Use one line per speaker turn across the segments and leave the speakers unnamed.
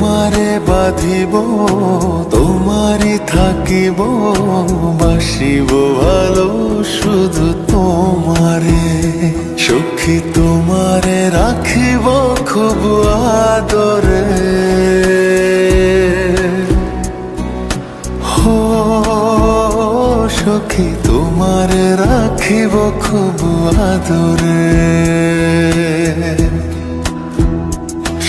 বাঁধিব তোমারে থাকিব, বাসিব ভালো শুধু তোমারে। সখী তোমারে রাখিব খুব আদরে। হো, সখী তোমারে রাখিব খুব আদরে।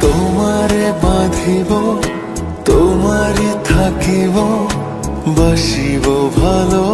তোমারে
বাঁধিব তোমারে থাকিব বসিব ভালো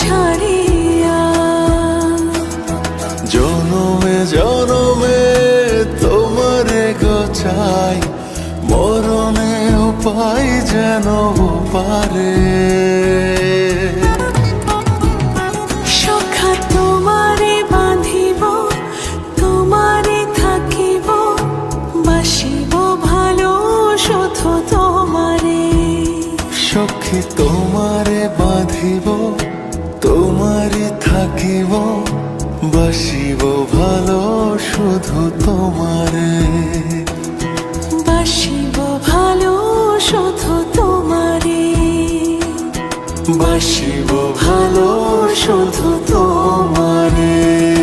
ছাড়িয়া।
জনমে জনমে তোমারে গোচাই মরণে উপায় যেন পারে।
সখা তোমারে বাঁধিব তোমারে থাকিব বাসিব ভালো শুধু তোমারে।
বাসিব ভালো শুধু তোমারে। বাসিব ভালো শুধু তোমারে।